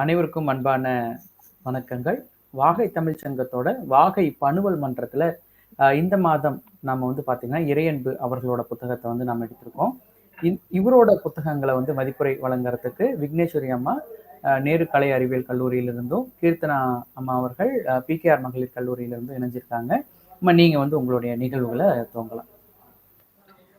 அனைவருக்கும் அன்பான வணக்கங்கள். வாகை தமிழ் சங்கத்தோட வாகை பணுவல் மன்றத்தில் இந்த மாதம் நம்ம வந்து பார்த்திங்கன்னா இறையன்பு அவர்களோட புத்தகத்தை வந்து நம்ம எடுத்திருக்கோம். இவரோட புத்தகங்களை வந்து மதிப்புரை வழங்குறதுக்கு விக்னேஸ்வரி அம்மா நேரு கலை அறிவியல் கல்லூரியிலிருந்தும் கீர்த்தனா அம்மா அவர்கள் பிகேஆர் மகளிர் கல்லூரியிலிருந்து இணைஞ்சிருக்காங்க. அம்மா நீங்கள் வந்து உங்களுடைய நிகழ்வுகளை துவங்கலாம்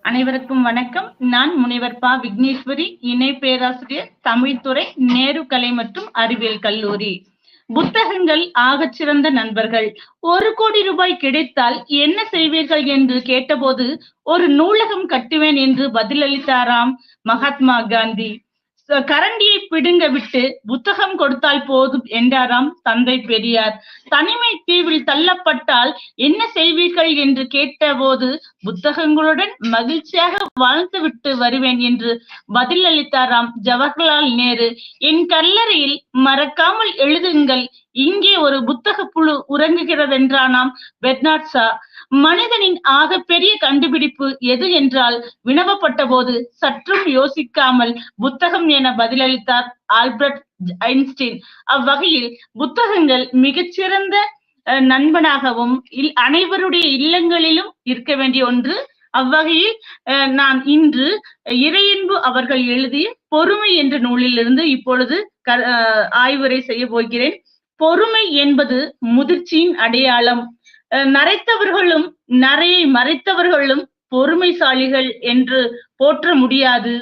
அனைவருக்கும் வணக்கம். நான் முனைவர் பா. விக்னேஸ்வரி இணை பேராசிரியர் தமிழ்துறை நேரு கலை மற்றும் அறிவியல் கல்லூரி. புத்தகங்கள் ஆகச் சிறந்த நண்பர்கள். ஒரு கோடி ரூபாய் கிடைத்தால் என்ன செய்வீர்கள் என்று கேட்டபோது ஒரு நூலகம் கட்டுவேன் என்று பதிலளித்தாராம் மகாத்மா காந்தி. கரண்டியை பிடுங்க விட்டு புத்தகம் கொடுத்தால் போதும் என்றாராம் தந்தை பெரியார். தனிமை தீவில் தள்ளப்பட்டால் என்ன செய்வீர்கள் என்று கேட்டபோது புத்தகங்களுடன் மகிழ்ச்சியாக வாழ்ந்துவிட்டு வருவேன் என்று பதிலளித்தாராம் ஜவஹர்லால் நேரு. என் கல்லறையில் மறக்காமல் எழுதுங்கள் இங்கே ஒரு புத்தக புழு உறங்குகிறதென்றானாம் பெட்னாட் ஷா மனிதனின் ஆக பெரிய கண்டுபிடிப்பு எது என்றால் வினவப்பட்ட போது சற்றும் யோசிக்காமல் புத்தகம் என பதிலளித்தார் ஆல்பர்ட் ஐன்ஸ்டீன். அவ்வகையில் புத்தகங்கள் மிகச்சிறந்த நண்பனாகவும் இல்- அனைவருடைய இல்லங்களிலும் இருக்க வேண்டிய ஒன்று. அவ்வகையில் நான் இன்று இறையன்பு அவர்கள் எழுதிய பொறுமை என்ற நூலிலிருந்து இப்பொழுது க- ஆய்வுரை செய்ய போகிறேன். பொறுமை என்பது முதிர்ச்சியின் அடையாளம். நரைத்தவர்களும் நரையை மறைத்தவர்களும் பொறுமைசாலிகள் என்று போற்ற முடியாது.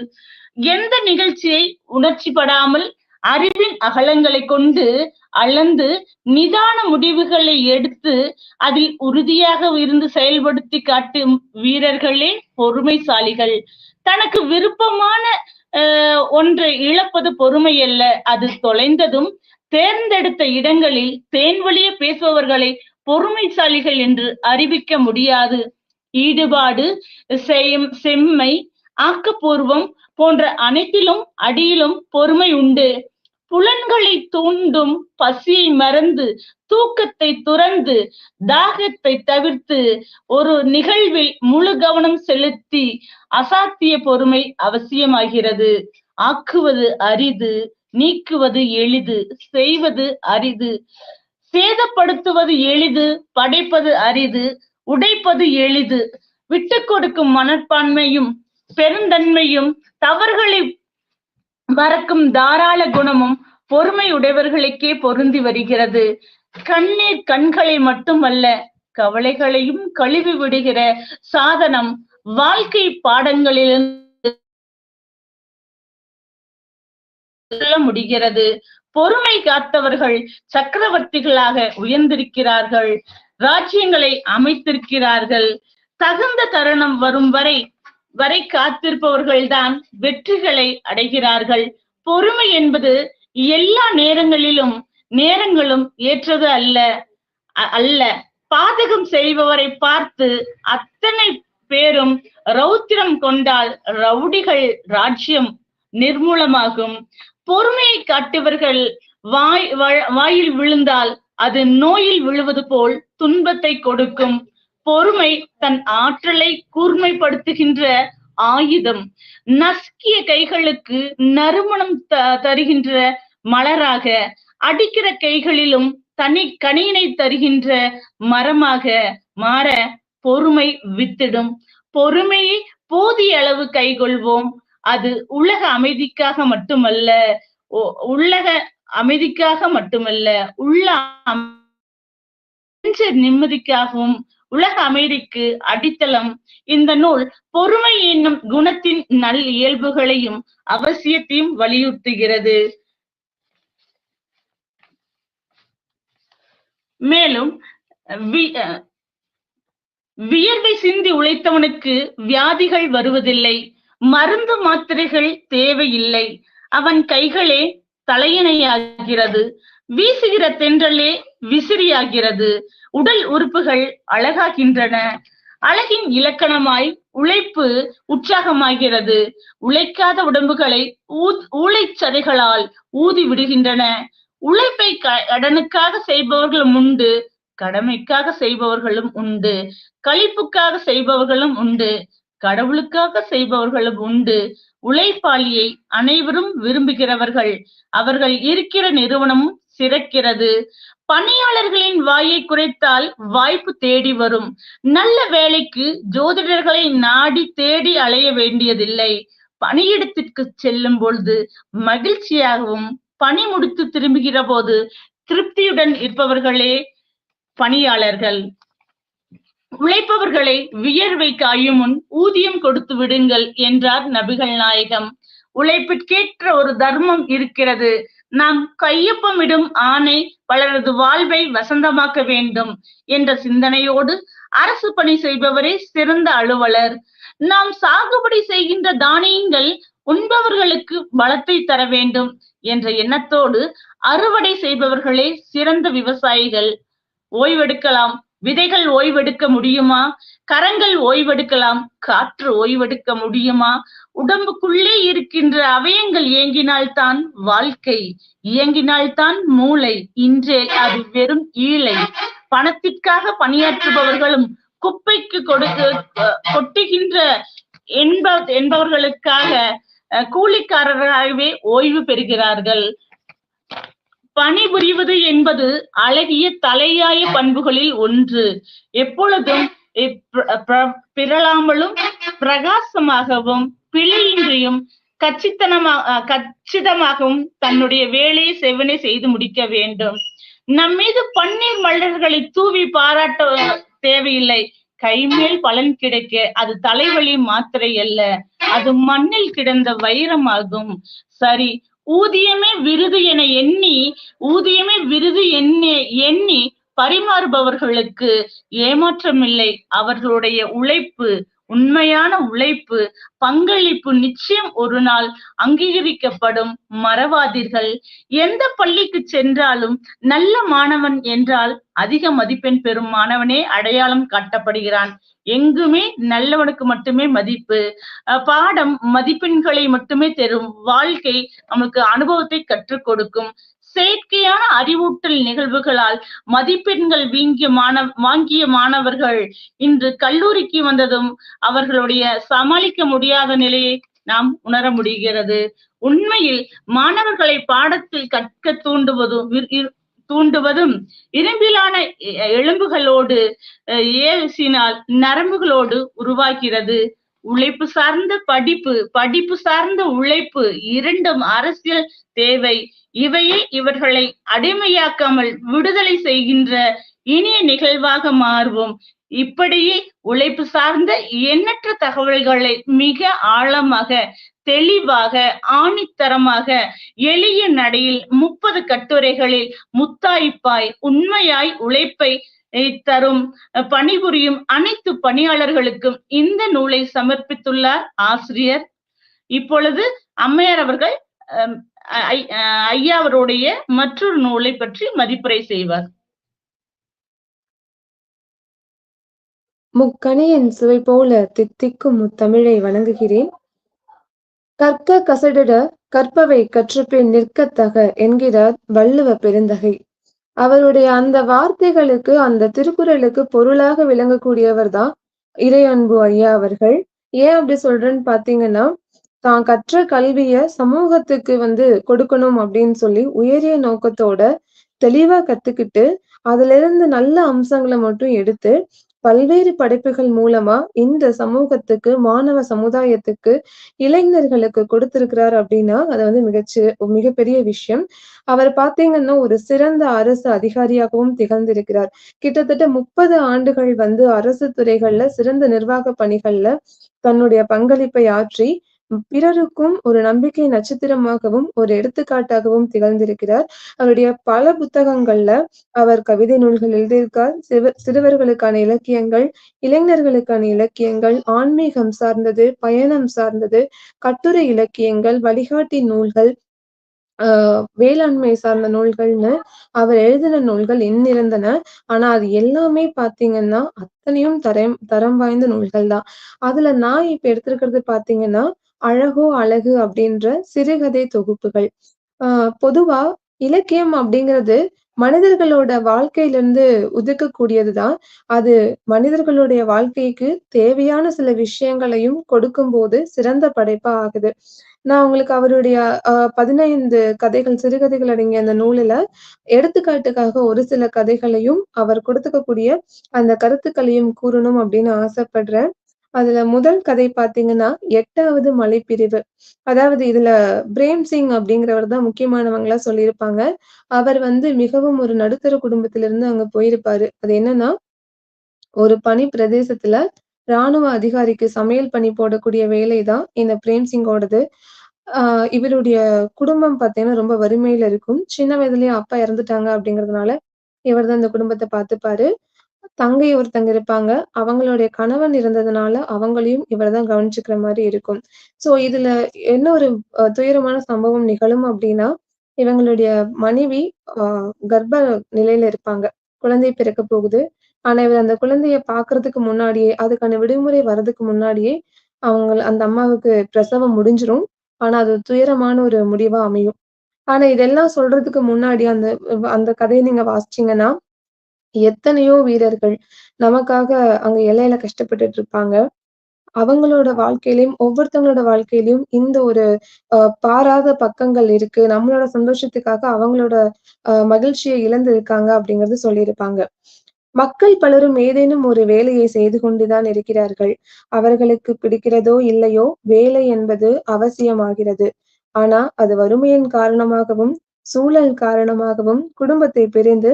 எந்த நிகழ்ச்சியை உணர்ச்சிப்படாமல் அறிவின் அகலங்களை கொண்டு அளந்து நிதான முடிவுகளை எடுத்து அதில் உறுதியாக இருந்து செயல்படுத்தி காட்டும் வீரர்களே பொறுமைசாலிகள். தனக்கு விருப்பமான அஹ், ஒன்றை இழப்பது பொறுமை அல்ல அது தொலைந்ததும் தேர்ந்தெடுத்த இடங்களில் தேன்வழிய பேசுபவர்களை பொறுமைசாலிகள் என்று அறிவிக்க முடியாது. ஈடுபாடு செயம் செம்மை ஆக்கப்பூர்வம் போன்ற அனைத்திலும் அடியிலும் பொறுமை உண்டு. புலன்களை தூண்டும் பசியை மறந்து தூக்கத்தை துறந்து தாகத்தை தவிர்த்து ஒரு நிகழ்வில் முழு கவனம் செலுத்தி அசாத்திய பொறுமை அவசியமாகிறது. ஆக்குவது அரிது நீக்குவது எளிது செய்வது அரிது. சேதப்படுத்துவது எளிது படைப்பது அரிது உடைப்பது எளிது. விட்டு கொடுக்கும் மனப்பான்மையும் பெருந்தன்மையும் தவறுகளை மறக்கும் தாராள குணமும் பொறுமை உடையவர்களுக்கே பொருந்தி வருகிறது. கண்ணீர் கண்களை மட்டுமல்ல கவலைகளையும் கழுவி விடுகிற சாதனம் வாழ்க்கை பாடங்களிலிருந்து சொல்ல முடிகிறது. பொறுமை காத்தவர்கள் சக்கரவர்த்திகளாக உயர்ந்திருக்கிறார்கள். ராஜ்யங்களை அமைத்திருக்கிறார்கள். தகுந்த தருணம் வரும் வரை வரை காத்திருப்பவர்கள்தான் வெற்றிகளை அடைகிறார்கள். பொறுமை என்பது எல்லா நேரங்களிலும் நேரங்களும் ஏற்றது அல்ல அல்ல. பாதகம் செய்பவரை பார்த்து அத்தனை பேரும் ரௌத்திரம் கொண்டால் ரவுடிகள் ராஜ்யம் நிர்மூலமாகும். பொறுமையை காட்டுவர்கள் வாய் வாயில் விழுந்தால் அது நோயில் விழுவது போல் துன்பத்தை கொடுக்கும். பொறுமை தன் ஆற்றலை கூர்மைப்படுத்துகின்ற ஆயுதம். நசுக்கிய கைகளுக்கு நறுமணம் த- தருகின்ற மலராக அடிக்கிற கைகளிலும் தனி கனியினை தருகின்ற மரமாக மாற பொறுமை வித்திடும். பொறுமையை போதிய அளவு கைகொள்வோம். அது உலக அமைதிக்காக மட்டுமல்ல உள்ளக அமைதிக்காக மட்டுமல்ல உள்ள நிம்மதிக்காகவும் உலக அமைதிக்கு அடித்தளம். இந்த நூல் பொறுமை என்னும் குணத்தின் நல் இயல்புகளையும் அவசியத்தையும் வலியுறுத்துகிறது. மேலும் வி- அஹ் வியர்வை சிந்தி உழைத்தவனுக்கு வியாதிகள் வருவதில்லை. மருந்து மாத்திரைகள் தேவையில்லை. அவன் கைகளே தலையணையாகிறது. வீசுகிற தென்றலே விசிறியாகிறது. உடல் உறுப்புகள் அழகாகின்றன. அழகின் இலக்கணமாய் உழைப்பு உற்சாகமாகிறது. உழைக்காத உடம்புகளை ஊ- ஊளைச்சதைகளால் ஊதி விடுகின்றன. உழைப்பை க- கடனுக்காக செய்பவர்களும் உண்டு. கடமைக்காக செய்பவர்களும் உண்டு. களிப்புக்காக செய்பவர்களும் உண்டு. கடவுளுக்காக செய்பவர்களும் உண்டு. உழைப்பாளியை அனைவரும் விரும்புகிறவர்கள். அவர்கள் இருக்கிற நிறுவனமும் சிறக்கிறது. பணியாளர்களின் வாயை குறைத்தால் வாய்ப்பு தேடி வரும். நல்ல வேலைக்கு ஜோதிடர்களை நாடி தேடி அலைய வேண்டியதில்லை. பணியிடத்திற்கு செல்லும் பொழுது மகிழ்ச்சியாகவும் பணி முடித்து திரும்புகிற போது திருப்தியுடன் இருப்பவர்களே பணியாளர்கள். உழைப்பவர்களை வியர்வை காயும் முன் ஊதியம் கொடுத்து விடுங்கள் என்றார் நபிகள் நாயகம். உழைப்பிற்கேற்ற ஒரு தர்மம் இருக்கிறது. நாம் கையொப்பமிடும் ஆணை பலரது வாழ்வை வசந்தமாக்க வேண்டும் என்ற சிந்தனையோடு அரசு பணி செய்பவரே சிறந்த அலுவலர். நாம் சாகுபடி செய்கின்ற தானியங்கள் உண்பவர்களுக்கு பலத்தை தர வேண்டும் என்ற எண்ணத்தோடு அறுவடை செய்பவர்களே சிறந்த விவசாயிகள். ஓய்வெடுக்கலாம். விதைகள் ஓய்வெடுக்க முடியுமா? கரங்கள் ஓய்வெடுக்கலாம். காற்று ஓய்வெடுக்க முடியுமா? உடம்புக்குள்ளே இருக்கின்ற அவயங்கள் இயங்கினால்தான் வாழ்க்கை இயங்கினால்தான் மூளை. இன்றே அது வெறும் ஈழை. பணத்திற்காக பணியாற்றுபவர்களும் குப்பைக்கு கொடுக்க கொட்டுகின்ற என்ப என்பவர்களுக்காக கூலிக்காரர்களாகவே ஓய்வு பெறுகிறார்கள். பணிபுரிவது என்பது அழகிய தலையாய பண்புகளில் ஒன்று. எப்பொழுதும் பிறளாமலும் பிரகாசமாகவும் பிழையின்றியும் கச்சித்தனமாக கச்சிதமாகவும் தன்னுடைய வேலையை செவனை செய்து முடிக்க வேண்டும். நம் மீது பன்னீர் மலர்களை தூவி பாராட்ட தேவையில்லை. கைமேல் பலன் கிடைக்க அது தலைவலி மாத்திரை அல்ல. அது மண்ணில் கிடந்த வைரமாகும். சரி ஊதியமே விருது என எண்ணி ஊதியமே விருது எண்ணி எண்ணி பரிமாறுபவர்களுக்கு ஏமாற்றமில்லை. அவர்களுடைய உழைப்பு உண்மையான உழைப்பு பங்களிப்பு நிச்சயம் ஒரு நாள் அங்கீகரிக்கப்படும். மறவாதீர்கள். எந்த பள்ளிக்கு சென்றாலும் நல்ல மாணவன் என்றால் அதிக மதிப்பெண் பெறும் மாணவனே அடையாளம் காட்டப்படுகிறான். எங்குமே நல்லவனுக்கு மட்டுமே மதிப்பு. பாடம் மதிப்பெண்களை மட்டுமே தரும் வாழ்க்கை நமக்கு அனுபவத்தை கற்றுக் கொடுக்கும். செயற்கையான அறிவூட்டல் நிகழ்வுகளால் மதிப்பெண்கள் வீங்கிய மாணவ வாங்கிய மாணவர்கள் இன்று கல்லூரிக்கு வந்ததும் அவர்களுடைய சமாளிக்க முடியாத நிலையை நாம் உணர முடிகிறது. உண்மையில் மாணவர்களை பாடத்தில் கற்க தூண்டுவதும் தூண்டுவதும் இரும்பிலான எலும்புகளோடு ஏசினால் நரம்புகளோடு உருவாகிறது. உழைப்பு சார்ந்த படிப்பு படிப்பு சார்ந்த உழைப்பு இரண்டும் அரசியல் தேவை. இவையே இவர்களை அடிமையாக்காமல் விடுதலை செய்கின்ற இனிய நிகழ்வாக மாறுவோம். இப்படியே உழைப்பு சார்ந்த எண்ணற்ற தகவல்களை மிக ஆழமாக தெளிவாக ஆணித்தரமாக எளிய நடையில் முப்பது கட்டுரைகளில் முத்தாய்ப்பாய் உண்மையாய் உழைப்பை தரும் பணிபுரியும் அனைத்து பணியாளர்களுக்கும் இந்த நூலை சமர்ப்பித்துள்ளார் ஆசிரியர். இப்பொழுது அம்மையார் அவர்கள் ஐயா அவருடைய மற்றொரு நூலை பற்றி மதிப்புரை செய்வார். முக்கணியின் சுவை போல தித்திக்கும் முத்தமிழை வணங்குகிறேன். கற்க கசடிட கற்பவை கற்றுப்பின் நிற்கத்தக என்கிறார் வள்ளுவ பெருந்தகை. அவருடைய அந்த வார்த்தைகளுக்கு அந்த திருக்குறளுக்கு பொருளாக விளங்கக்கூடியவர் தான் இறையன்பு ஐயா அவர்கள். ஏன் அப்படி சொல்றேன்னு பாத்தீங்கன்னா தான் கற்ற கல்விய சமூகத்துக்கு வந்து கொடுக்கணும் அப்படின்னு சொல்லி உயரிய நோக்கத்தோட தெளிவா கத்துக்கிட்டு அதுல இருந்து நல்ல அம்சங்களை மட்டும் எடுத்து பல்வேறு படைப்புகள் மூலமா இந்த சமூகத்துக்கு மாணவ சமுதாயத்துக்கு இளைஞர்களுக்கு கொடுத்திருக்கிறார் அப்படின்னா அது வந்து மிகச்சி மிகப்பெரிய விஷயம். அவர் பாத்தீங்கன்னா ஒரு சிறந்த அரசு அதிகாரியாகவும் திகழ்ந்திருக்கிறார். கிட்டத்தட்ட முப்பது ஆண்டுகள் வந்து அரசு துறைகள்ல சிறந்த நிர்வாக பணிகள்ல தன்னுடைய பங்களிப்பை ஆற்றி பிறருக்கும் ஒரு நம்பிக்கை நட்சத்திரமாகவும் ஒரு எடுத்துக்காட்டாகவும் திகழ்ந்திருக்கிறார். அவருடைய பல புத்தகங்கள்ல அவர் கவிதை நூல்கள் எழுதியிருக்கார். சிவ சிறுவர்களுக்கான இலக்கியங்கள் இளைஞர்களுக்கான இலக்கியங்கள் ஆன்மீகம் சார்ந்தது பயணம் சார்ந்தது கட்டுரை இலக்கியங்கள் வழிகாட்டி நூல்கள் ஆஹ் வேளாண்மை சார்ந்த நூல்கள்னு அவர் எழுதின நூல்கள் இன்னிருந்தன ஆனா அது எல்லாமே பாத்தீங்கன்னா அத்தனையும் தரம் தரம் வாய்ந்த நூல்கள் தான். அதுல நான் இப்ப எடுத்திருக்கிறது பாத்தீங்கன்னா அழகோ அழகு அப்படின்ற சிறுகதை தொகுப்புகள் ஆஹ் பொதுவா இலக்கியம் அப்படிங்கிறது மனிதர்களோட வாழ்க்கையிலிருந்து உதுக்கக்கூடியதுதான் அது மனிதர்களுடைய வாழ்க்கைக்கு தேவையான சில விஷயங்களையும் கொடுக்கும்போது சிறந்த படைப்பா ஆகுது. நான் உங்களுக்கு அவருடைய பதினைந்து கதைகள், சிறுகதைகள் அடங்கிய அந்த நூலில எடுத்துக்காட்டுக்காக ஒரு சில கதைகளையும், அவர் கொடுத்துக்கக்கூடிய அந்த கருத்துக்களையும் கூறணும் அப்படின்னு ஆசைப்படுறேன். அதுல முதல் கதை பார்த்தீங்கன்னா, 8வது மலைப்பிரிவு. அதாவது இதுல பிரேம் சிங் அப்படிங்கிறவர் தான் முக்கியமானவங்களா சொல்லியிருப்பாங்க. அவர் வந்து மிகவும் ஒரு நடுத்தர குடும்பத்திலிருந்து அங்க போயிருப்பாரு. அது என்னன்னா, ஒரு பனி பிரதேசத்துல ராணுவ அதிகாரிக்கு சமையல் பணி போடக்கூடிய வேலை தான் இந்த பிரேம் சிங்கோடது. ஆஹ் இவருடைய குடும்பம் பார்த்தீங்கன்னா, ரொம்ப வறுமையில இருக்கும். சின்ன வயதுலயே அப்பா இறந்துட்டாங்க அப்படிங்கிறதுனால, இவர் தான் இந்த குடும்பத்தை பார்த்துப்பாரு. தங்கை ஒருத்தங்க இருப்பாங்க. அவங்களுடைய கணவன் இருந்ததுனால, அவங்களையும் இவர் தான் கவனிச்சுக்கிற மாதிரி இருக்கும். சோ இதுல என்ன ஒரு துயரமான சம்பவம் நிகழும் அப்படின்னா இவங்களுடைய மனைவி கர்ப்ப நிலையில இருப்பாங்க. குழந்தை பிறக்க போகுது. ஆனா, இவர் அந்த குழந்தைய பாக்குறதுக்கு முன்னாடியே, அதுக்கான விடுமுறை வர்றதுக்கு முன்னாடியே, அவங்க அந்த அம்மாவுக்கு பிரசவம் முடிஞ்சிரும். ஆனா, அது துயரமான ஒரு முடிவா அமையும். ஆனா, இதெல்லாம் சொல்றதுக்கு முன்னாடி அந்த அந்த கதையை நீங்க வாசிச்சீங்கன்னா, எத்தனையோ வீரர்கள் நமக்காக அங்க இலையில கஷ்டப்பட்டுட்டு இருப்பாங்க. அவங்களோட வாழ்க்கையிலையும் ஒவ்வொருத்தவங்களோட வாழ்க்கையிலையும் இந்த ஒரு அஹ் பாராத பக்கங்கள் இருக்கு. நம்மளோட சந்தோஷத்துக்காக அவங்களோட மகிழ்ச்சியை இழந்திருக்காங்க அப்படிங்கறது சொல்லியிருப்பாங்க. மக்கள் பலரும் ஏதேனும் ஒரு வேலையை செய்து கொண்டுதான் இருக்கிறார்கள். அவர்களுக்கு பிடிக்கிறதோ இல்லையோ, வேலை என்பது அவசியமாகிறது. ஆனா, அது வறுமையின் காரணமாகவும், சூழல் காரணமாகவும் குடும்பத்தை பிரிந்து,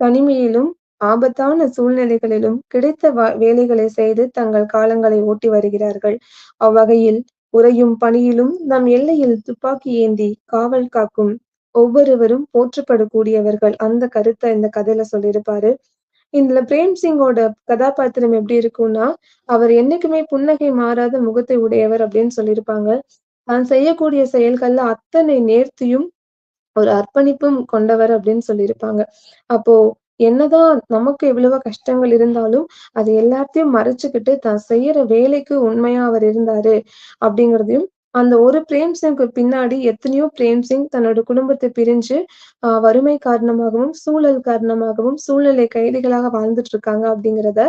தனிமையிலும், ஆபத்தான சூழ்நிலைகளிலும் கிடைத்த வ வேலைகளை செய்து தங்கள் காலங்களை ஓட்டி வருகிறார்கள். அவ்வகையில் உறையும் பணியிலும் நம் எல்லையில் துப்பாக்கி ஏந்தி காவல் காக்கும் ஒவ்வொருவரும் போற்றப்படக்கூடியவர்கள். அந்த கருத்தை இந்த கதையில சொல்லியிருப்பாரு. இதுல பிரேம் சிங்கோட கதாபாத்திரம் எப்படி இருக்கும்னா, அவர் என்னைக்குமே புன்னகை மாறாத முகத்தை உடையவர் அப்படின்னு சொல்லியிருப்பாங்க. தான் செய்யக்கூடிய செயல்கள்ல அத்தனை நேர்த்தியும், ஒரு அர்ப்பணிப்பும் கொண்டவர் அப்படின்னு சொல்லியிருப்பாங்க. அப்போ என்னதான் நமக்கு எவ்வளவோ கஷ்டங்கள் இருந்தாலும், அது எல்லாத்தையும் மறைச்சுக்கிட்டு தான் செய்யற வேலைக்கு உண்மையா அவர் இருந்தாரு அப்படிங்கிறதையும், அந்த ஒரு பிரேம் சிங்க்கு பின்னாடி எத்தனையோ பிரேம் சிங் தன்னோட குடும்பத்தை பிரிஞ்சு, ஆஹ் வறுமை காரணமாகவும், சூழல் காரணமாகவும், சூழ்நிலை கைதிகளாக வாழ்ந்துட்டு இருக்காங்க அப்படிங்கிறத,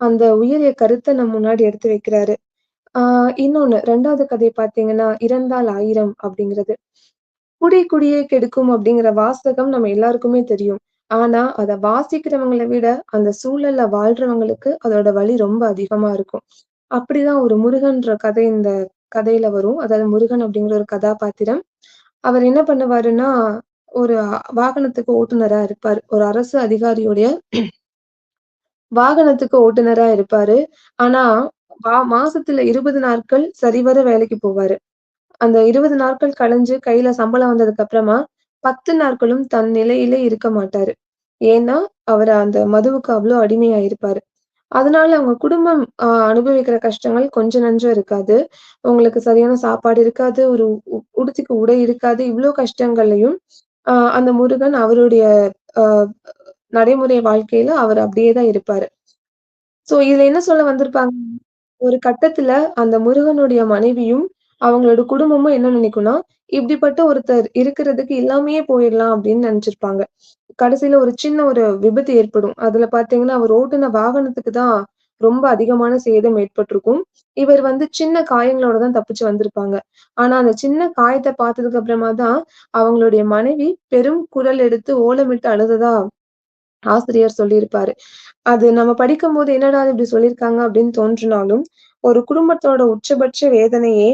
அந்த உயரிய கருத்தை நம்ம முன்னாடி எடுத்து வைக்கிறாரு. ஆஹ் இன்னொன்னு ரெண்டாவது கதை பார்த்தீங்கன்னா, "இறந்தால் ஆயிரம்" அப்படிங்கிறது. "குடி குடியை கெடுக்கும்" அப்படிங்கிற வாசகம் நம்ம எல்லாருக்குமே தெரியும். ஆனா, அத வாசிக்கிறவங்களை விட, அந்த சூழல்ல வாழ்றவங்களுக்கு அதோட வலி ரொம்ப அதிகமா இருக்கும். அப்படிதான் ஒரு முருகன்ற கதை இந்த கதையில வரும். அதாவது முருகன் அப்படிங்கிற ஒரு கதாபாத்திரம். அவர் என்ன பண்ணுவாருன்னா, ஒரு வாகனத்துக்கு ஓட்டுநரா இருப்பாரு. ஒரு அரசு அதிகாரியுடைய வாகனத்துக்கு ஓட்டுநரா இருப்பாரு. ஆனா, வா மாசத்துல 20 நாட்கள் சரிவர வேலைக்கு போவாரு. அந்த 20 நாட்கள் கழிஞ்சு கையில சம்பளம் வந்ததுக்கு அப்புறமா, 10 நாட்களும் தன் நிலையிலே இருக்க மாட்டாரு. ஏன்னா, அவர் அந்த மதுவுக்கு அவ்ளோ அடிமையாயிருப்பாரு. அதனால அவங்க குடும்பம் அனுபவிக்கிற கஷ்டங்கள் கொஞ்சம் நஞ்சம் இருக்காது. உங்களுக்கு சரியான சாப்பாடு இருக்காது, ஒரு உ உடை இருக்காது. இவ்வளோ கஷ்டங்கள்லயும், அந்த முருகன் அவருடைய நடைமுறை வாழ்க்கையில அவர் அப்படியே தான் இருப்பாரு. சோ இதுல என்ன சொல்ல வந்திருப்பாங்க ஒரு கட்டத்துல அந்த முருகனுடைய மனைவியும், அவங்களோட குடும்பமும் என்ன நினைக்கும்னா, இப்படிப்பட்ட ஒருத்தர் இருக்கிறதுக்கு இல்லாமயே போயிடலாம் அப்படின்னு நினைச்சிருப்பாங்க. கடைசியில ஒரு சின்ன ஒரு விபத்து ஏற்படும். அதுல பார்த்தீங்கன்னா, அவர் ஓட்டுன வாகனத்துக்கு தான் ரொம்ப அதிகமான சேதம் ஏற்பட்டிருக்கும். இவர் வந்து சின்ன காயங்களோட தான் தப்பிச்சு வந்திருப்பாங்க. ஆனா, அந்த சின்ன காயத்தை பார்த்ததுக்கு அப்புறமா தான், அவங்களுடைய மனைவி பெரும் குரல் எடுத்து ஓலமிட்டு அழுததா ஆசிரியர் சொல்லியிருப்பாரு. அது நம்ம படிக்கும்போது என்னடா இது இப்படி சொல்லியிருக்காங்க அப்படின்னு தோன்றினாலும், ஒரு குடும்பத்தோட உச்சபட்ச வேதனையே,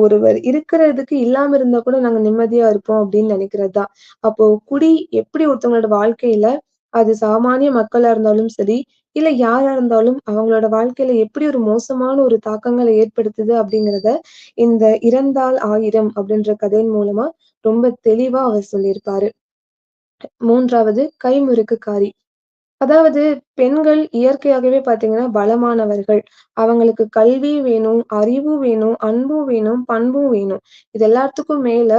ஒருவர் இருக்கிறதுக்கு இல்லாம இருந்தா கூட நாங்க நிம்மதியா இருப்போம் அப்படின்னு நினைக்கிறது தான். அப்போ குடி எப்படி ஒருத்தவங்களோட வாழ்க்கையில, அது சாமானிய மக்களா இருந்தாலும் சரி, இல்ல யாரா இருந்தாலும் அவங்களோட வாழ்க்கையில எப்படி ஒரு மோசமான ஒரு தாக்கங்களை ஏற்படுத்துது அப்படிங்கிறத, இந்த "இறந்தால் ஆயிரம்" அப்படின்ற கதையின் மூலமா ரொம்ப தெளிவா அவர் சொல்லியிருப்பாரு. 3வது கைமுறுக்குக்காரி. அதாவது பெண்கள் இயற்கையாகவே பார்த்தீங்கன்னா பலமானவர்கள். அவங்களுக்கு கல்வி வேணும், அறிவு வேணும், அன்பும் வேணும், பண்பும் வேணும். இது எல்லாத்துக்கும் மேல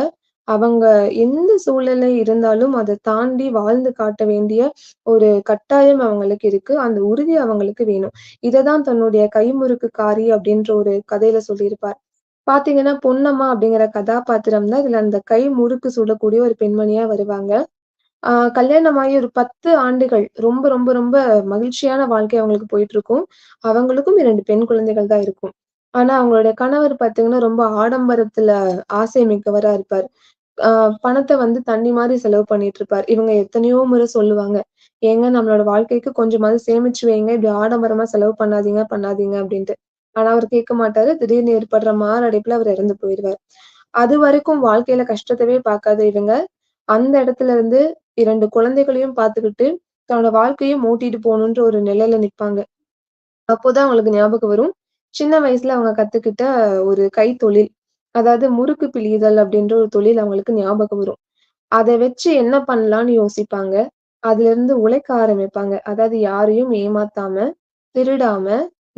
அவங்க எந்த சூழ்நிலை இருந்தாலும் அத தாண்டி வாழ்ந்து காட்ட வேண்டிய ஒரு கட்டாயம் அவங்களுக்கு இருக்கு. அந்த உறுதி அவங்களுக்கு வேணும். இததான் தன்னுடைய தன்னுடைய கைமுறுக்குக்காரி அப்படின்ற ஒரு கதையில சொல்லியிருப்பார். பாத்தீங்கன்னா பொன்னம்மா அப்படிங்கிற கதாபாத்திரம் தான் இதுல அந்த கை முறுக்கு சுடக்கூடிய ஒரு பெண்மணியா வருவாங்க. ஆஹ் கல்யாணமாகி ஒரு பத்து ஆண்டுகள் ரொம்ப ரொம்ப ரொம்ப மகிழ்ச்சியான வாழ்க்கை அவங்களுக்கு போயிட்டு இருக்கும் அவங்களுக்கும் இரண்டு பெண் குழந்தைகள் தான் இருக்கும். ஆனா அவங்களோட கணவர் பாத்தீங்கன்னா ரொம்ப ஆடம்பரத்துல ஆசை மிக்கவரா இருப்பார். ஆஹ் பணத்தை வந்து தண்ணி மாதிரி செலவு பண்ணிட்டு இருப்பார் இவங்க எத்தனையோ முறை சொல்லுவாங்க ஏங்க நம்மளோட வாழ்க்கைக்கு கொஞ்சமாவது சேமிச்சு வைங்க. இப்படி ஆடம்பரமா செலவு பண்ணாதீங்க பண்ணாதீங்க அப்படின்ட்டு. ஆனா அவர் கேட்க மாட்டாரு. திடீர்னு ஏற்படுற மாரடைப்புல அவர் இறந்து போயிடுவார் அது வரைக்கும் வாழ்க்கையில கஷ்டத்தவே பார்க்காத இவங்க அந்த இடத்துல இருந்து இரண்டு குழந்தைகளையும் பார்த்துக்கிட்டு தன்னோட வாழ்க்கையும் ஓட்டிட்டு போகணுன்ற ஒரு நிலையில நிற்பாங்க அப்போதான் அவங்களுக்கு ஞாபகம் வரும். சின்ன வயசுல அவங்க கத்துக்கிட்ட ஒரு கைத்தொழில் அதாவது முறுக்கு பிழிதல் அப்படின்ற ஒரு தொழில் அவங்களுக்கு ஞாபகம் வரும். அதை வச்சு என்ன பண்ணலாம்னு யோசிப்பாங்க. அதுல இருந்து உழைக்க ஆரம்பிப்பாங்க. அதாவது யாரையும் ஏமாத்தாம திருடாம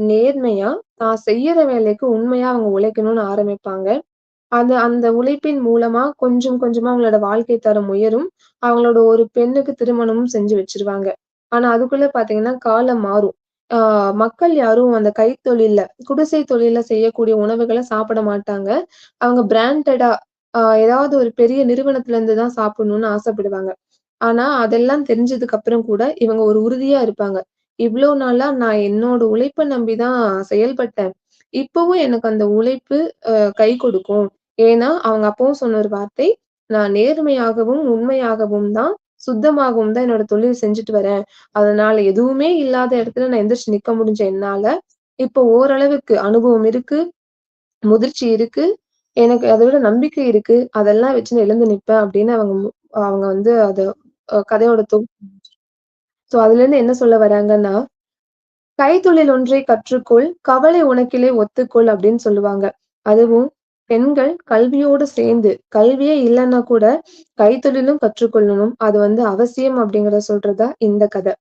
நேர்மையா தான் செய்யற வேலைக்கு உண்மையா அவங்க உழைக்கணும்னு ஆரம்பிப்பாங்க. அந்த அந்த உழைப்பின் மூலமா கொஞ்சம் கொஞ்சமா அவங்களோட வாழ்க்கை தரம் உயரும். அவங்களோட ஒரு பெண்ணுக்கு திருமணமும் செஞ்சு வச்சிருவாங்க. ஆனா அதுக்குள்ள பாத்தீங்கன்னா காலம் மாறும். ஆஹ் மக்கள் யாரும் அந்த கைத்தொழில குடிசை தொழில செய்யக்கூடிய உணவுகளை சாப்பிட மாட்டாங்க. அவங்க பிராண்டடா ஆஹ் ஏதாவது ஒரு பெரிய நிறுவனத்துல இருந்து தான் சாப்பிடணும்னு ஆசைப்படுவாங்க. ஆனா அதெல்லாம் தெரிஞ்சதுக்கு அப்புறம் கூட இவங்க ஒரு உறுதியா இருப்பாங்க. இவ்வளவு நாளா நான் என்னோட உழைப்பை நம்பிதான் செயல்பட்டேன். இப்பவும் எனக்கு அந்த உழைப்பு கை கொடுக்கும். ஏன்னா அவங்க அப்பவும் சொன்ன ஒரு வார்த்தை நான் நேர்மையாகவும் உண்மையாகவும் தான் சுத்தமாகவும் தான் என்னோட தொழில் செஞ்சுட்டு வரேன். அதனால எதுவுமே இல்லாத இடத்துல நான் எந்திரிச்சு நிக்க முடிஞ்ச என்னால இப்போ ஓரளவுக்கு அனுபவம் இருக்கு முதிர்ச்சி இருக்கு எனக்கு அதோட நம்பிக்கை இருக்கு அதெல்லாம் வச்சு நான் எழுந்து நிப்பேன் அப்படின்னு அவங்க அவங்க வந்து அத கதையோட தொ சோ அதுல இருந்து என்ன சொல்ல வராங்கன்னா கைத்தொழில் ஒன்றை கற்றுக்கொள் கவலை உனக்கிலே ஒத்துக்கொள் அப்படின்னு சொல்லுவாங்க. அதுவும் பெண்கள் கல்வியோடு சேர்ந்து கல்வியே இல்லைன்னா கூட கைத்தொழிலும் கற்றுக்கொள்ளணும். அது வந்து அவசியம் அப்படிங்கறத சொல்றதா இந்த கதை.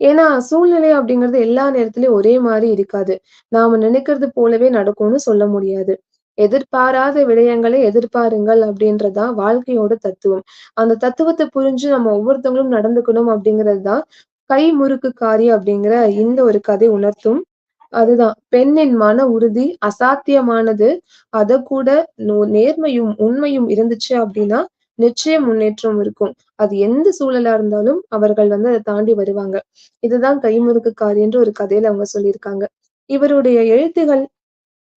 ஏன்னா சூழ்நிலை அப்படிங்கிறது எல்லா நேரத்திலயும் ஒரே மாதிரி இருக்காது. நாம நினைக்கிறது போலவே நடக்கும்னு சொல்ல முடியாது. எதிர்பாராத விடயங்களை எதிர்பாருங்கள் அப்படின்றதுதான் வாழ்க்கையோட தத்துவம். அந்த தத்துவத்தை புரிஞ்சு நம்ம ஒவ்வொருத்தவங்களும் நடந்துக்கணும் அப்படிங்கிறது தான் கை முறுக்குக்காரி அப்படிங்கிற இந்த ஒரு கதை உணர்த்தும். அதுதான். பெண்ணின் மன உறுதி அசாத்தியமானது. அத கூட நோ- நேர்மையும் உண்மையும் இருந்துச்சு அப்படின்னா நிச்சய முன்னேற்றம் இருக்கும். அது எந்த சூழலா இருந்தாலும் அவர்கள் வந்து அதை தாண்டி வருவாங்க. இதுதான் கைமுறுக்குக்காரி என்று ஒரு கதையில அவங்க சொல்லியிருக்காங்க. இவருடைய எழுத்துகள்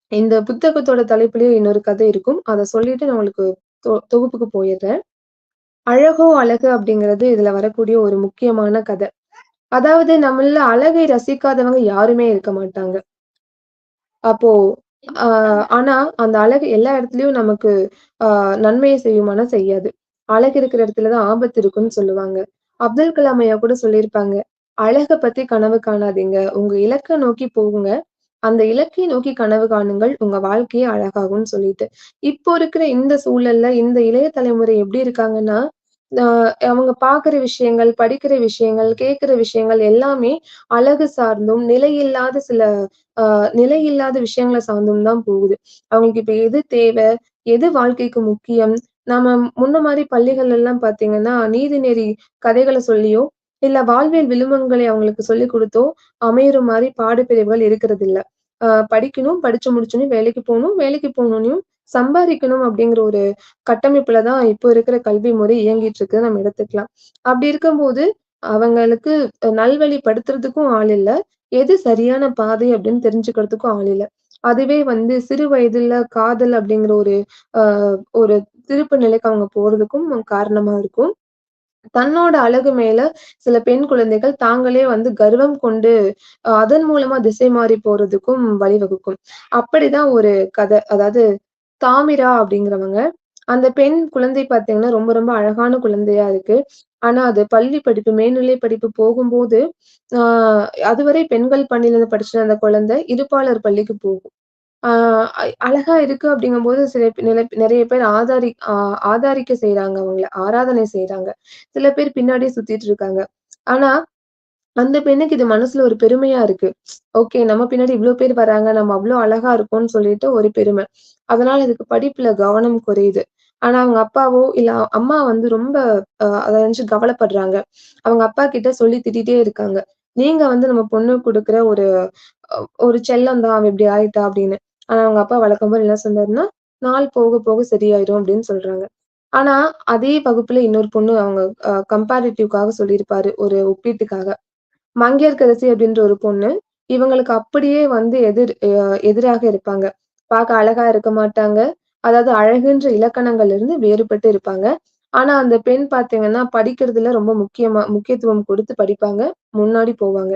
இந்த புத்தகத்தோட தலைப்புலயே இன்னொரு கதை இருக்கும். அதை சொல்லிட்டு நான் உங்களுக்கு தொ- தொகுப்புக்கு போயிடுறேன். அழகோ அழகு அப்படிங்கிறது இதுல வரக்கூடிய ஒரு முக்கியமான கதை. அதாவது நம்மள அழகை ரசிக்காதவங்க யாருமே இருக்க மாட்டாங்க. அப்போ ஆஹ் ஆனா அந்த அழகு எல்லா இடத்துலயும் நமக்கு ஆஹ் நன்மையை செய்யுமானா செய்யாது. அழகு இருக்கிற இடத்துலதான் ஆபத்து இருக்குன்னு சொல்லுவாங்க. அப்துல் கலாம் ஐயா கூட சொல்லியிருப்பாங்க அழக பத்தி கனவு காணாதீங்க. உங்க இலக்கை நோக்கி போகுங்க. அந்த இலக்கை நோக்கி கனவு காணுங்கள். உங்க வாழ்க்கையே அழகாகும்னு சொல்லிட்டு. இப்போ இருக்கிற இந்த சூழல்ல இந்த இளைய தலைமுறை எப்படி இருக்காங்கன்னா அவங்க பாக்குற விஷயங்கள் படிக்கிற விஷயங்கள் கேட்கிற விஷயங்கள் எல்லாமே அழகு சார்ந்தும் நிலையில்லாத சில ஆஹ் நிலையில்லாத விஷயங்களை சார்ந்தும் தான் போகுது. அவங்களுக்கு இப்ப எது தேவை எது வாழ்க்கைக்கு முக்கியம்? நம்ம முன்ன மாதிரி பள்ளிகள் எல்லாம் பாத்தீங்கன்னா நீதிநெறி கதைகளை சொல்லியோ இல்ல வாழ்வியல் விழுமங்களை அவங்களுக்கு சொல்லி கொடுத்தோ அமையிற மாதிரி பாடப்பிரிவுகள் இருக்கிறது இல்ல ஆஹ் படிக்கணும் படிச்சு முடிச்சோன்னு வேலைக்கு போகணும் வேலைக்கு போகணும்னு சம்பாதிக்கணும் அப்படிங்கிற ஒரு கட்டமைப்புலதான் இப்போ இருக்கிற கல்வி முறை இயங்கிட்டு இருக்கு நம்ம எடுத்துக்கலாம். அப்படி இருக்கும்போது அவங்களுக்கு நல்வழிப்படுத்துறதுக்கும் ஆள் இல்ல. எது சரியான பாதை அப்படின்னு தெரிஞ்சுக்கிறதுக்கும் ஆள் இல்ல. அதுவே வந்து சிறு வயதுல காதல் அப்படிங்கிற ஒரு ஆஹ் ஒரு திருப்பு நிலைக்கு அவங்க போறதுக்கும் காரணமா இருக்கும். தன்னோட அழகு மேல சில பெண் குழந்தைகள் தாங்களே வந்து கர்வம் கொண்டு அதன் மூலமா திசை மாறி போறதுக்கும் வழிவகுக்கும். அப்படிதான் ஒரு கதை. அதாவது தாமிரா அப்படிங்கிறவங்க அந்த பெண் குழந்தை பார்த்தீங்கன்னா ரொம்ப ரொம்ப அழகான குழந்தையா இருக்கு. ஆனா அது பள்ளி படிப்பு மேல்நிலை படிப்பு போகும்போது ஆஹ் அதுவரை பெண்கள் பள்ளியில படிச்சுட்டு அந்த குழந்தை இருப்பாளர் பள்ளிக்கு போகும். ஆஹ் அழகா இருக்கு அப்படிங்கும்போது சில நில- நிறைய பேர் ஆதாரி ஆஹ் ஆதாரிக்க செய்யறாங்க அவங்கள ஆராதனை செய்யறாங்க சில பேர் பின்னாடியே சுத்திட்டு இருக்காங்க. ஆனா அந்த பெண்ணுக்கு இது மனசுல ஒரு பெருமையா இருக்கு. ஓகே நம்ம பின்னாடி இவ்வளவு பேர் வராங்க நம்ம அவ்வளவு அழகா இருக்கோம்னு சொல்லிட்டு ஒரு பெருமை. அதனால இதுக்கு படிப்புல கவனம் குறையுது. ஆனா அவங்க அப்பாவோ இல்ல அம்மா வந்து ரொம்ப அதை நினைச்சு கவலைப்படுறாங்க. அவங்க அப்பா கிட்ட சொல்லி திட்டே இருக்காங்க. நீங்க வந்து நம்ம பொண்ணு கொடுக்குற ஒரு ஒரு செல்லம் தான் அவன் இப்படி ஆயிட்டா அப்படின்னு. ஆனா அவங்க அப்பா வழக்கம் போல என்ன சொன்னாருன்னா நாள் போக போக சரியாயிரும் அப்படின்னு சொல்றாங்க. ஆனா அதே வகுப்புல இன்னொரு பொண்ணு அவங்க கம்பேரிட்டிவ்காக சொல்லியிருப்பாரு ஒரு ஒப்பீட்டுக்காக. மங்கையர்கரசி அப்படின்ற ஒரு பொண்ணு இவங்களுக்கு அப்படியே வந்து எதிர் அஹ் எதிராக இருப்பாங்க. பார்க்க அழகா இருக்க மாட்டாங்க. அதாவது அழகுன்ற இலக்கணங்கள்ல இருந்து வேறுபட்டு இருப்பாங்க. ஆனா அந்த பெண் பாத்தீங்கன்னா படிக்கிறதுல ரொம்ப முக்கியமா முக்கியத்துவம் கொடுத்து படிப்பாங்க. முன்னாடி போவாங்க.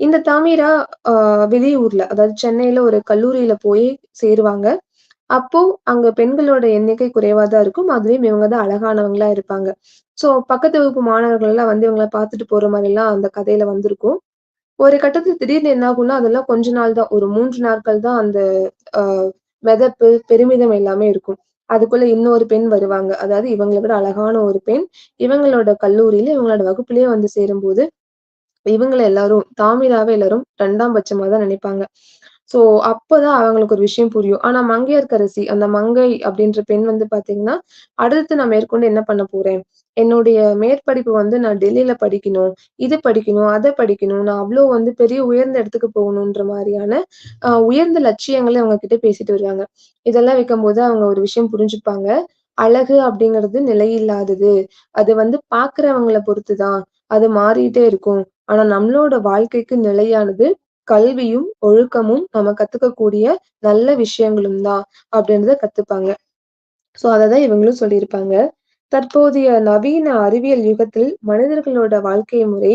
இந்த தாமீரா ஆஹ் வெளியூர்ல அதாவது சென்னையில ஒரு கல்லூரியில போய் சேருவாங்க. அப்போ அங்க பெண்களோட எண்ணிக்கை குறைவாதான் இருக்கும். அதுலயும் இவங்க தான் அழகானவங்களா இருப்பாங்க. சோ பக்கத்து வகுப்பு மாணவர்கள் எல்லாம் வந்து இவங்களை பார்த்துட்டு போற மாதிரி எல்லாம் அந்த கதையில வந்திருக்கும். ஒரு கட்டத்துல திடீர்னு என்ன ஆகும்னா அதெல்லாம் கொஞ்ச நாள் தான் ஒரு மூன்று நாட்கள் தான் அந்த மெதப்பு பெருமிதம் எல்லாமே இருக்கும். அதுக்குள்ள இன்னொரு பெண் வருவாங்க. அதாவது இவங்களை விட அழகான ஒரு பெண் இவங்களோட கல்லூரியில இவங்களோட வகுப்புலயே வந்து சேரும்போது இவங்களை எல்லாரும் தாமிராவை எல்லாரும் ரெண்டாம் பட்சமா தான் நினைப்பாங்க. சோ அப்பதான் அவங்களுக்கு ஒரு விஷயம் புரியும். ஆனா மங்கையர்க்கரசி அந்த மங்கை அப்படின்ற பெண் வந்து பாத்தீங்கன்னா அடுத்து நான் மேற்கொண்டு என்ன பண்ண போறேன்? என்னுடைய மேற்படிப்பு வந்து நான் டெல்லியில படிக்கணும் இது படிக்கணும் அதை படிக்கணும் நான் அவ்வளவு வந்து பெரிய உயர்ந்த இடத்துக்கு போகணுன்ற மாதிரியான ஆஹ் உயர்ந்த லட்சியங்களை அவங்க கிட்ட பேசிட்டு வருவாங்க. இதெல்லாம் வைக்கும்போது அவங்க ஒரு விஷயம் புரிஞ்சுப்பாங்க. அழகு அப்படிங்கிறது நிலையில்லாதது. அது வந்து பாக்குறவங்களை பொறுத்துதான். அது மாறிட்டே இருக்கும். ஆனா நம்மளோட வாழ்க்கைக்கு நிலையானது கல்வியும் ஒழுக்கமும் நம்ம கத்துக்கக்கூடிய நல்ல விஷயங்களும் தான் அப்படின்றத கத்துப்பாங்க. சோ அததான் இவங்களும் சொல்லியிருப்பாங்க. தற்போதைய நவீன அறிவியல் யுகத்தில் மனிதர்களோட வாழ்க்கை முறை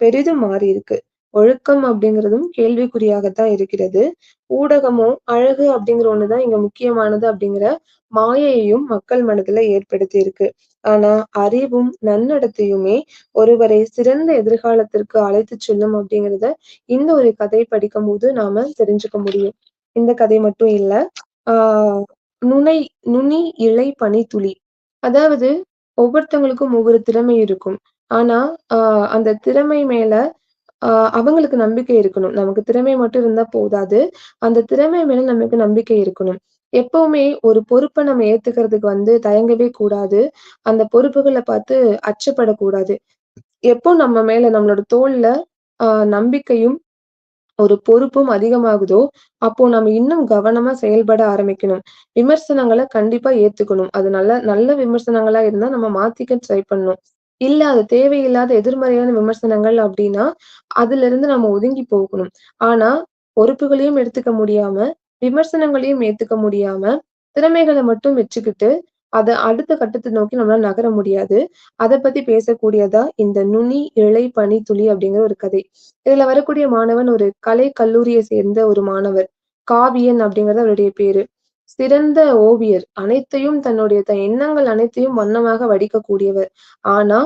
பெரிதும் மாறி இருக்கு. ஒழுக்கம் அப்படிங்கிறதும் கேள்விக்குறியாகத்தான் இருக்கிறது. ஊடகமும் அழகு அப்படிங்கிற ஒண்ணுதான் இங்க முக்கியமானது அப்படிங்கிற மாயையையும் மக்கள் மனதுல ஏற்படுத்தி இருக்கு ஆனா அறிவும் நன்னடத்தையுமே ஒருவரை சிறந்த எதிர்காலத்திற்கு அழைத்து செல்லும் அப்படிங்கிறத இந்த ஒரு கதை படிக்கும் போது நாம தெரிஞ்சுக்க முடியும். இந்த கதை மட்டும் இல்ல ஆஹ் நுனை நுனி இழை பனித்துளி அதாவது ஒவ்வொருத்தவங்களுக்கும் ஒவ்வொரு திறமை இருக்கும். ஆனா ஆஹ் அந்த திறமை மேல ஆஹ் அவங்களுக்கு நம்பிக்கை இருக்கணும். நமக்கு திறமை மட்டும் இருந்தா போதாது. அந்த திறமை மேல நமக்கு நம்பிக்கை இருக்கணும். எப்பவுமே ஒரு பொறுப்பை நம்ம ஏத்துக்கிறதுக்கு வந்து தயங்கவே கூடாது. அந்த பொறுப்புகளை பார்த்து அச்சப்படக்கூடாது. எப்போ நம்ம மேல நம்மளோட தோல்ல ஆஹ் நம்பிக்கையும் ஒரு பொறுப்பும் அதிகமாகுதோ அப்போ நம்ம இன்னும் கவனமா செயல்பட ஆரம்பிக்கணும். விமர்சனங்களை கண்டிப்பா ஏத்துக்கணும். அது நல்ல நல்ல விமர்சனங்களா இருந்தா நம்ம மாத்திக்க ட்ரை பண்ணணும். இல்ல அது தேவையில்லாத எதிர்மறையான விமர்சனங்கள் அப்படின்னா அதுல இருந்து நம்ம ஒதுங்கி போகணும். ஆனா பொறுப்புகளையும் எடுத்துக்க முடியாம விமர்சனங்களையும் ஏத்துக்க முடியாம திறமைகளை மட்டும் வச்சுக்கிட்டு அதை அடுத்த கட்டத்தை நோக்கி நம்மளால நகர முடியாது. அதை பத்தி பேசக்கூடியதா இந்த நுனி இழை பனி துளி அப்படிங்கிற ஒரு கதை. இதுல வரக்கூடிய மாணவன் ஒரு கலை கல்லூரியை சேர்ந்த ஒரு மாணவர். காவியன் அப்படிங்கிறது அவருடைய பேரு. சிறந்த ஓவியர். அனைத்தையும் தன்னுடைய தன் எண்ணங்கள் அனைத்தையும் வண்ணமாக வடிக்கக்கூடியவர். ஆனா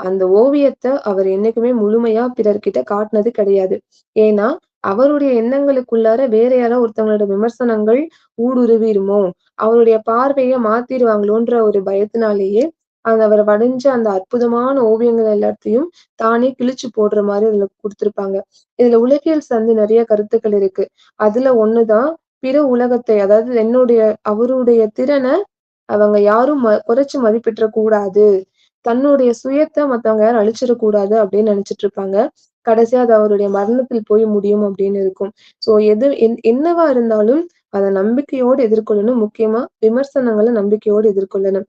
அந்த ஓவியத்தை அவர் என்னைக்குமே முழுமையா பிறர்கிட்ட காட்டினது கிடையாது. ஏன்னா அவருடைய எண்ணங்களுக்குள்ளார வேற யாரோ ஒருத்தவங்களோட விமர்சனங்கள் ஊடுருவிருமோ அவருடைய பார்வையை மாத்திருவாங்களோன்ற ஒரு பயத்தினாலேயே அந்த அவர் வடைஞ்ச அந்த அற்புதமான ஓவியங்கள் எல்லாத்தையும் தானே கிழிச்சு போடுற மாதிரி இதுல கொடுத்திருப்பாங்க. இதுல உலகியல் சந்து நிறைய கருத்துக்கள் இருக்கு. அதுல ஒண்ணுதான் பிற உலகத்தை அதாவது என்னுடைய அவருடைய திறனை அவங்க யாரும் ம குறைச்சு மதிப்பிட்டுற கூடாது தன்னுடைய சுயத்தை மத்தவங்க யாரும் அழிச்சிடக்கூடாது அப்படின்னு நினைச்சிட்டு இருப்பாங்க. கடைசியா அது அவருடைய மரணத்தில் போய் முடியும் அப்படின்னு இருக்கும். சோ எது என்- என்னவா இருந்தாலும் அதை நம்பிக்கையோடு எதிர்கொள்ளணும். முக்கியமா விமர்சனங்களை நம்பிக்கையோடு எதிர்கொள்ளணும்.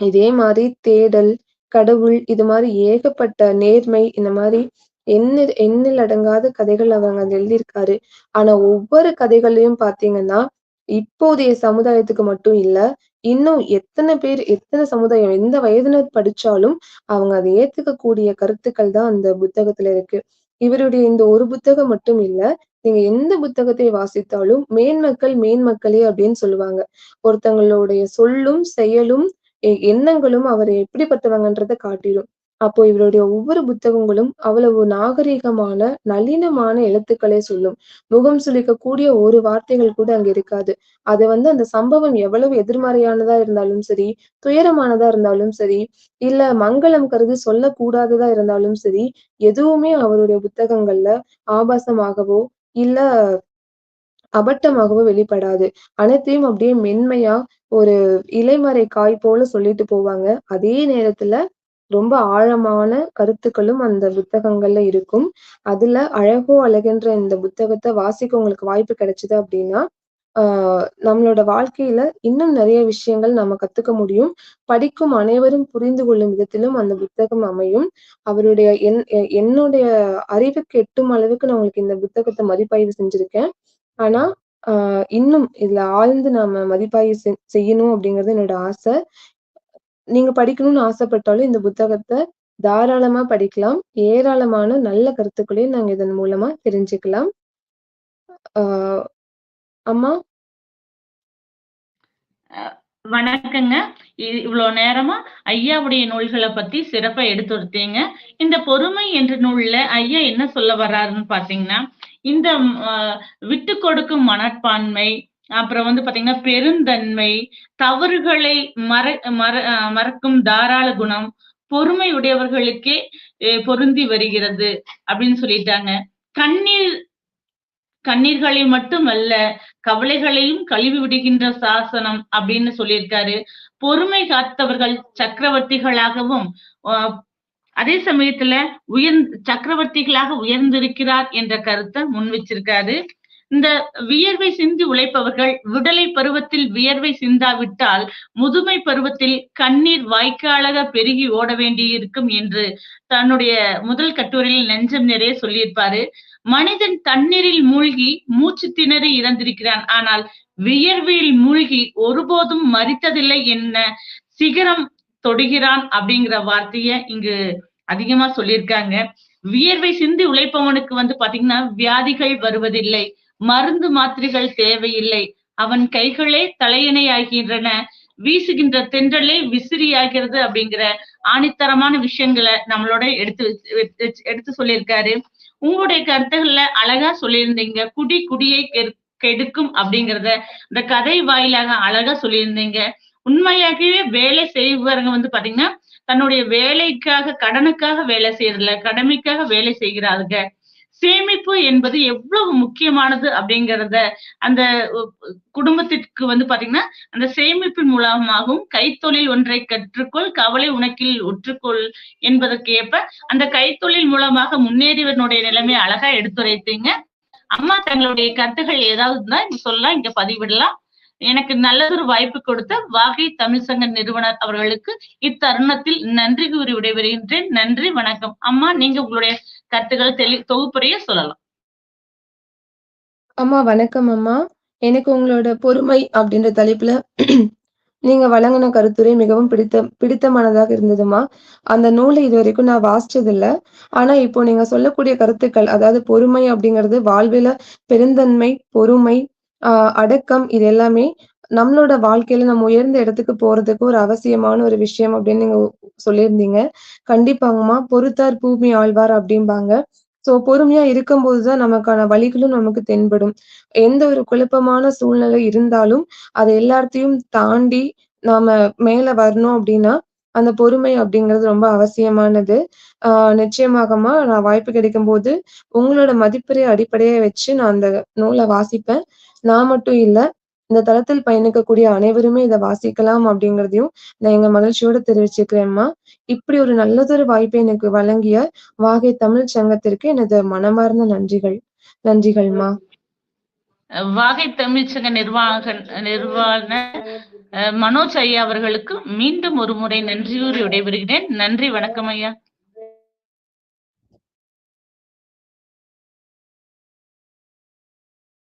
இதே மாதிரி தேடல் கடவுள் இது மாதிரி ஏகப்பட்ட நேர்மை இந்த மாதிரி எண்ணில் எண்ணில் அடங்காத கதைகள் அவங்க அதுல எழுதியிருக்காரு. ஆனா ஒவ்வொரு கதைகளையும் பாத்தீங்கன்னா இப்போதைய சமுதாயத்துக்கு மட்டும் இல்ல இன்னும் எத்தனை பேர் எத்தனை சமுதாயம் எந்த வயதினர் படிச்சாலும் அவங்க அதை ஏத்துக்கக்கூடிய கருத்துக்கள் தான் அந்த புத்தகத்துல இருக்கு. இவருடைய இந்த ஒரு புத்தகம் மட்டும் இல்ல நீங்க எந்த புத்தகத்தை வாசித்தாலும் மேன்மக்கள் மேன்மக்களே அப்படின்னு சொல்லுவாங்க. ஒருத்தங்களுடைய சொல்லும் செயலும் எ- எண்ணங்களும் அவர் எப்படிப்பட்டவங்கன்றத காட்டிடும். அப்போ இவருடைய ஒவ்வொரு புத்தகங்களும் அவ்வளவு நாகரிகமான நளினமான எழுத்துக்களை சொல்லும். முகம் சுளிக்கக்கூடிய ஒரு வார்த்தைகள் கூட அங்க இருக்காது. அது வந்து அந்த சம்பவம் எவ்வளவு எதிர்மறையானதா இருந்தாலும் சரி துயரமானதா இருந்தாலும் சரி இல்ல மங்களம் கருதி சொல்லக்கூடாததா இருந்தாலும் சரி எதுவுமே அவருடைய புத்தகங்கள்ல ஆபாசமாகவோ இல்ல அபட்டமாகவோ வெளிப்படாது. அனைத்தையும் அப்படியே மென்மையா ஒரு இலைமறை காய் போல சொல்லிட்டு போவாங்க. அதே நேரத்துல ரொம்ப ஆழமான கருத்துக்களும் அந்த புத்தகங்கள்ல இருக்கும். அதுல அழகோ அழகென்ற இந்த புத்தகத்தை வாசிக்க உங்களுக்கு வாய்ப்பு கிடைச்சது அப்படின்னா ஆஹ் நம்மளோட வாழ்க்கையில இன்னும் நிறைய விஷயங்கள் நம்ம கத்துக்க முடியும். படிக்கும் அனைவரும் புரிந்து கொள்ளும் விதத்திலும் அந்த புத்தகம் அமையும். அவருடைய என் என்னுடைய அறிவுக்கு எட்டும் அளவுக்கு நான் உங்களுக்கு இந்த புத்தகத்தை மதிப்பாய்வு செஞ்சிருக்கேன். ஆனா ஆஹ் இன்னும் இதுல ஆழ்ந்து நாம மதிப்பாய்வு செ- செய்யணும் அப்படிங்கிறது என்னோட ஆசை. நீங்க படிக்கணும்னு ஆசைப்பட்டாலும் இந்த புத்தகத்தை தாராளமா படிக்கலாம். ஏராளமான நல்ல கருத்துக்களையும் நாங்க இதன் மூலமா தெரிஞ்சுக்கலாம். ஆஹ் அம்மா? வணக்கங்க. இவ்வளவு நேரமா ஐயாவுடைய நூல்களை பத்தி சிறப்பா எடுத்துருத்தீங்க. இந்த பொறுமை என்ற நூல்ல ஐயா என்ன சொல்ல வர்றாருன்னு பாத்தீங்கன்னா இந்த விட்டு கொடுக்கும் மனப்பான்மை அப்புறம் வந்து பாத்தீங்கன்னா பெருந்தன்மை தவறுகளை மற மற மறக்கும் தாராள குணம் பொறுமை உடையவர்களுக்கே அஹ், பொருந்தி வருகிறது அப்படின்னு சொல்லிட்டாங்க. கண்ணீர் கண்ணீர்களை மட்டுமல்ல கவலைகளையும் கழுவி விடுகின்ற சாசனம் அப்படின்னு சொல்லியிருக்காரு. பொறுமை காத்தவர்கள் சக்கரவர்த்திகளாகவும் அதே சமயத்துல உயர் சக்கரவர்த்திகளாக உயர்ந்திருக்கிறார் என்ற கருத்தை முன் வச்சிருக்காரு இந்த வியர்வை சிந்தி உழைப்பவர்கள் விடலை பருவத்தில் வியர்வை சிந்தாவிட்டால் முதுமை பருவத்தில் கண்ணீர் வாய்க்காலாக பெருகி ஓட வேண்டியிருக்கும் என்று தன்னுடைய முதல் கட்டுரையில் நெஞ்சம் நிறைய சொல்லியிருப்பாரு. மனிதன் தண்ணீரில் மூழ்கி மூச்சு திணறி இறந்திருக்கிறான். ஆனால் வியர்வையில் மூழ்கி ஒருபோதும் மறித்ததில்லை என்ன சிகரம் தொடுகிறான் அப்படிங்கிற வார்த்தைய இங்கு அதிகமா சொல்லியிருக்காங்க. வியர்வை சிந்தி உழைப்பவனுக்கு வந்து பாத்தீங்கன்னா வியாதிகள் வருவதில்லை. மருந்து மாத்திரைகள் தேவையில்லை. அவன் கைகளே தலையணையாகின்றன. வீசுகின்ற தென்றலே விசிறியாகிறது அப்படிங்கிற ஆணித்தரமான விஷயங்களை நம்மளோட எடுத்து எடுத்து சொல்லியிருக்காரு. உங்களுடைய கருத்துக்கள்ல அழகா சொல்லியிருந்தீங்க. குடி குடியை கெடு- கெடுக்கும் அப்படிங்கிறத இந்த கதை வாயிலாக அழகா சொல்லியிருந்தீங்க. உண்மையாகவே வேலை செய்பவங்க வந்து பாத்தீங்கன்னா தன்னுடைய வேலைக்காக கடனுக்காக வேலை செய்யறதில்ல கடமைக்காக வேலை செய்கிறாருங்க சேமிப்பு என்பது எவ்வளவு முக்கியமானது அப்படிங்கறத அந்த குடும்பத்திற்கு வந்து பாத்தீங்கன்னா அந்த சேமிப்பின் மூலமாகவும் கைத்தொழில் ஒன்றை கற்றுக்கொள் கவலை உனக்கில் ஒற்றுக்கொள் என்பதற்கு ஏற்ப அந்த கைத்தொழில் மூலமாக முன்னேறியவனுடைய நிலைமை அழகா எடுத்துரைத்தீங்க. அம்மா தங்களுடைய கருத்துகள் ஏதாவது இருந்தா இங்க சொல்லலாம் இங்க பதிவிடலாம். எனக்கு நல்லதொரு வாய்ப்பு கொடுத்த வாகை தமிழ் சங்க நிறுவனர் அவர்களுக்கு இத்தருணத்தில் நன்றி கூறி விடைபெறுகின்றேன். நன்றி வணக்கம். அம்மா நீங்க உங்களுடைய கருத்துக்கள் தெளி தொகுப்புரைய சொல்லலாம். அம்மா வணக்கம் அம்மா. எனக்கு உங்களோட பொறுமை அப்படின்ற தலைப்புல நீங்க வழங்கின கருத்துரை மிகவும் பிடித்த பிடித்தமானதாக இருந்ததுமா அந்த நூலை இது வரைக்கும் நான் வாசிச்சது இல்ல ஆனா இப்போ நீங்க சொல்லக்கூடிய கருத்துக்கள் அதாவது பொறுமை அப்படிங்கிறது வாழ்வில பெருந்தன்மை பொறுமை ஆஹ் அடக்கம் இது எல்லாமே நம்மளோட வாழ்க்கையில நம்ம உயர்ந்த இடத்துக்கு போறதுக்கு ஒரு அவசியமான ஒரு விஷயம் அப்படின்னு நீங்க சொல்லியிருந்தீங்க. கண்டிப்பாங்கம்மா பொறுத்தார் பூமி ஆழ்வார் அப்படிம்பாங்க. சோ பொறுமையா இருக்கும்போதுதான் நமக்கான வழிகளும் நமக்கு தென்படும். எந்த ஒரு குழப்பமான சூழ்நிலை இருந்தாலும் அது எல்லாத்தையும் தாண்டி நாம மேல வரணும் அப்படின்னா அந்த பொறுமை அப்படிங்கிறது ரொம்ப அவசியமானது. ஆஹ் நிச்சயமாகமா நான் வாய்ப்பு கிடைக்கும் போது உங்களோட மதிப்புரை அடிப்படையை வச்சு நான் அந்த நூலை வாசிப்பேன். நான் மட்டும் இல்லை இந்த தளத்தில் பயணிக்கக்கூடிய அனைவருமே இதை வாசிக்கலாம் அப்படிங்கிறதையும் நான் எங்க மகிழ்ச்சியோட தெரிவிச்சுக்கிறேன்மா இப்படி ஒரு நல்லதொரு வாய்ப்பை எனக்கு வழங்கிய வாகை தமிழ் சங்கத்திற்கு எனது மனமார்ந்த நன்றிகள். நன்றிகள்மா வாகை தமிழ்ச்சங்க நிர்வாக நிர்வாண அஹ், மனோஜ் ஐயா அவர்களுக்கு மீண்டும் ஒரு முறை நன்றியூறி விடைபெறுகிறேன். நன்றி வணக்கம் ஐயா.